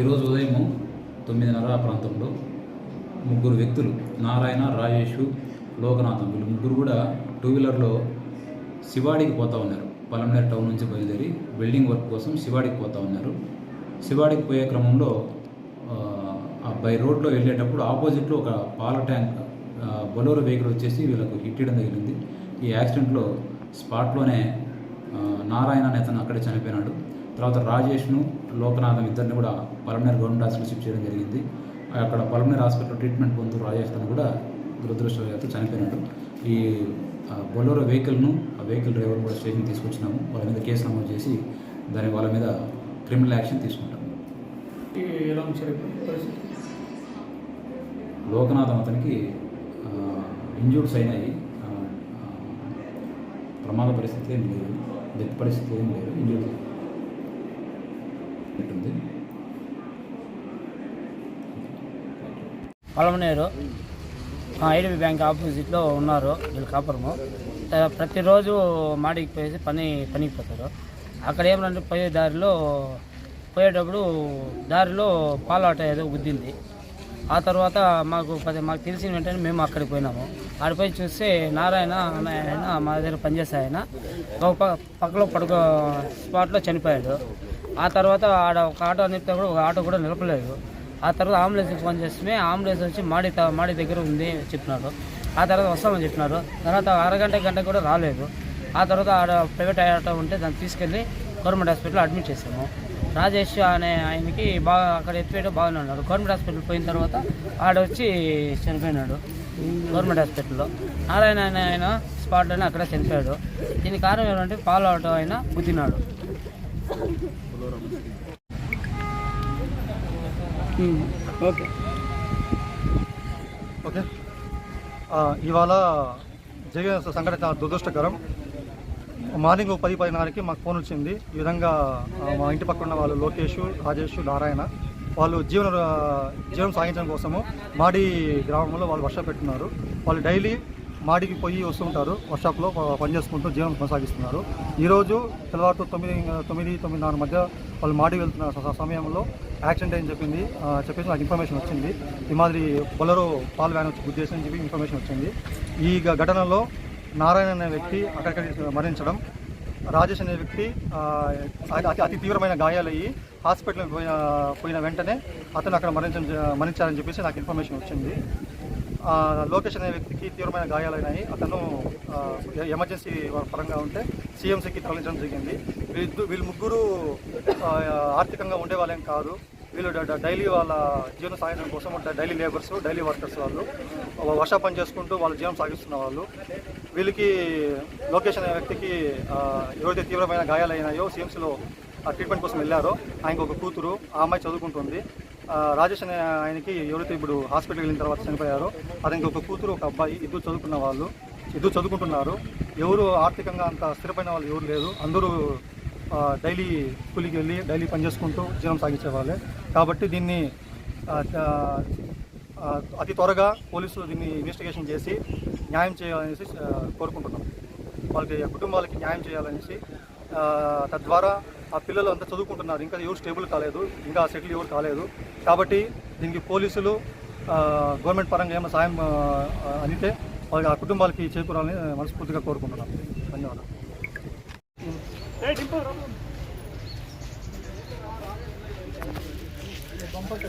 ఈరోజు ఉదయం తొమ్మిదిన్నర ప్రాంతంలో ముగ్గురు వ్యక్తులు నారాయణ రాజేష్ లోకనాథం వీళ్ళు ముగ్గురు కూడా టూ వీలర్లో శివాడికి పోతూ ఉన్నారు. పలంనేరు టౌన్ నుంచి బయలుదేరి బిల్డింగ్ వర్క్ కోసం శివాడికి పోతూ ఉన్నారు. శివాడికి పోయే క్రమంలో బై రోడ్లో వెళ్ళేటప్పుడు ఆపోజిట్లో ఒక పాల ట్యాంక్ బొలోరో వెహికల్ వచ్చేసి వీళ్ళకు హిట్టియడం తగిలింది ఈ యాక్సిడెంట్లో స్పాట్లోనే నారాయణ నేతను అక్కడే చనిపోయినాడు. తర్వాత రాజేష్ను లోకనాథం ఇద్దరిని కూడా పలమనేరు గవర్నమెంట్ హాస్పిటల్ షిఫ్ట్ చేయడం జరిగింది. అక్కడ పలమనేరు హాస్పిటల్ ట్రీట్మెంట్ పొందుతూ రాజేష్ తను కూడా దురదృష్టవశాత్తు చనిపోయినాడు. ఈ బొలోరో వెహికల్ను ఆ వెహికల్ డ్రైవర్ కూడా స్టేషన్ తీసుకొచ్చినాము. వాళ్ళ మీద కేసు నమోదు చేసి దాని వాళ్ళ మీద క్రిమినల్ యాక్షన్ తీసుకుంటాము. పరిస్థితి? లోకనాథం అతనికి ఇంజూర్డ్స్ అయినాయి ప్రమాద పరిస్థితి ఏం లేదు. డెత్ పరిస్థితి ఏం లేదు. ఇంజూర్డ్ పొలమనేరు ఐడిబి బ్యాంక్ ఆపోజిట్లో ఉన్నారు వీళ్ళు కాపురము. ప్రతిరోజు మాడికి పోయేసి పని పనికి పోతారు. అక్కడ ఏమంటే పోయే దారిలో పోయేటప్పుడు దారిలో పాలాట ఏదో గుద్దింది. ఆ తర్వాత మాకు పది మాకు తెలిసిన వెంటనే మేము అక్కడికి పోయినాము. ఆడిపోయి చూస్తే నారాయణ అనే ఆయన మా దగ్గర పనిచేసే ఆయన ఒక పక్కలో పడుకో స్పాట్లో చనిపోయాడు. ఆ తర్వాత ఆడ ఒక ఆటో నిలిపితే కూడా ఒక ఆటో కూడా నిలపలేదు. ఆ తర్వాత అంబులెన్స్కి ఫోన్ చేస్తే అంబులెన్స్ వచ్చి మాడి త- మాడి దగ్గర ఉంది చెప్పినారు. ఆ తర్వాత వస్తామని చెప్పినారు. తర్వాత అరగంట గంట కూడా రాలేదు. ఆ తర్వాత ఆడ ప్రైవేట్ ఆటో ఉంటే దాన్ని తీసుకెళ్ళి గవర్నమెంట్ హాస్పిటల్లో అడ్మిట్ చేసాము రాజేష్ అనే ఆయనకి బాగా అక్కడ ఎత్తిపోయడం బాగానే ఉన్నాడు. గవర్నమెంట్ హాస్పిటల్ పోయిన తర్వాత ఆడ వచ్చి చనిపోయినాడు గవర్నమెంట్ హాస్పిటల్లో. నారాయణ అనే ఆయన స్పాట్లోనే అక్కడ చనిపోయాడు. దీనికి కారణం ఏంటంటే పాలు ఆటో ఆయన గుద్దినాడు. ఓకే. ఓకే. ఇవాళ జరిగిన సంఘటన చాలా దురదృష్టకరం. మార్నింగ్ పది పదిన్నరకి మాకు ఫోన్ వచ్చింది. ఈ విధంగా మా ఇంటి పక్కన ఉన్న వాళ్ళు లోకేష్ రాజేష్ నారాయణ వాళ్ళు జీవన జీవనం సాగించడం కోసము మాడి గ్రామంలో వాళ్ళు వర్షం పెట్టున్నారు. వాళ్ళు డైలీ మాడికి పోయి వస్తుంటారు వర్షాప్లో పనిచేసుకుంటూ పని చేసుకుంటూ జీవనం కొనసాగిస్తున్నారు. ఈరోజు తెల్లవారు తొమ్మిది తొమ్మిది తొమ్మిదిన్నర మధ్య వాళ్ళు మాడి వెళ్తున్న సమయంలో యాక్సిడెంట్ అని చెప్పింది. చెప్పేసి నాకు ఇన్ఫర్మేషన్ వచ్చింది. ఈ మాదిరి బొలరో పాల్ వ్యాన్ వచ్చి గుద్దేసి అని చెప్పి ఇన్ఫర్మేషన్ వచ్చింది. ఈ ఘటనలో నారాయణ అనే వ్యక్తి అక్కడికక్కడ మరణించడం రాజేష్ అనే వ్యక్తి అతి అతి- తీవ్రమైన గాయాలయ్యి హాస్పిటల్కి పోయిన పోయిన వెంటనే అతను అక్కడ మరణించ మరణించారని చెప్పేసి నాకు ఇన్ఫర్మేషన్ వచ్చింది. లోకేష్ అనే వ్యక్తికి తీవ్రమైన గాయాలైనాయి. అతను ఎమర్జెన్సీ పరంగా ఉంటే సీఎంసీకి తరలించడం జరిగింది. వీళ్ళు వీళ్ళు ముగ్గురు ఆర్థికంగా ఉండేవాళ్ళేం కాదు. వీళ్ళు డైలీ వాళ్ళ జీవన సాగించడం కోసం డ- డైలీ లేబర్స్ డైలీ వర్కర్స్ వాళ్ళు. వర్షా పని చేసుకుంటూ వాళ్ళ జీవనం సాగిస్తున్న వాళ్ళు. వీళ్ళకి లోకేష్ అనే వ్యక్తికి ఆ, ఎవరైతే తీవ్రమైన గాయాలైనాయో సీఎంసీలో ట్రీట్మెంట్ కోసం వెళ్ళారో ఆయనకు ఒక కూతురు ఆ అమ్మాయి చదువుకుంటుంది. రాజేష్ అనే ఆయనకి ఎవరైతే ఇప్పుడు హాస్పిటల్కి వెళ్ళిన తర్వాత చనిపోయారో అతనికి ఒక కూతురు ఒక అబ్బాయి ఇద్దరు చదువుకున్న వాళ్ళు ఇద్దరు చదువుకుంటున్నారు. ఎవరు ఆర్థికంగా అంత స్థిరపడిన వాళ్ళు ఎవరు లేదు అందరూ డైలీ కూలికి వెళ్ళి డైలీ పని చేసుకుంటూ జీవనం సాగించే వాళ్ళే. కాబట్టి దీన్ని అతి త్వరగా పోలీసులు దీన్ని ఇన్వెస్టిగేషన్ చేసి న్యాయం చేయాలనేసి కోరుకుంటున్నాం. వాళ్ళకి కుటుంబాలకి న్యాయం చేయాలనేసి తద్వారా ఆ పిల్లలు అంతా చదువుకుంటున్నారు. ఇంకా ఎవరు స్టేబుల్ కాలేదు. ఇంకా సెటిల్ ఎవరు కాలేదు. కాబట్టి దీనికి పోలీసులు గవర్నమెంట్ పరంగా ఏమైనా సాయం అందితే వాళ్ళకి ఆ కుటుంబాలకి చేకూరాలని మనస్ఫూర్తిగా కోరుకుంటున్నాను ధన్యవాదాలు. బంపర్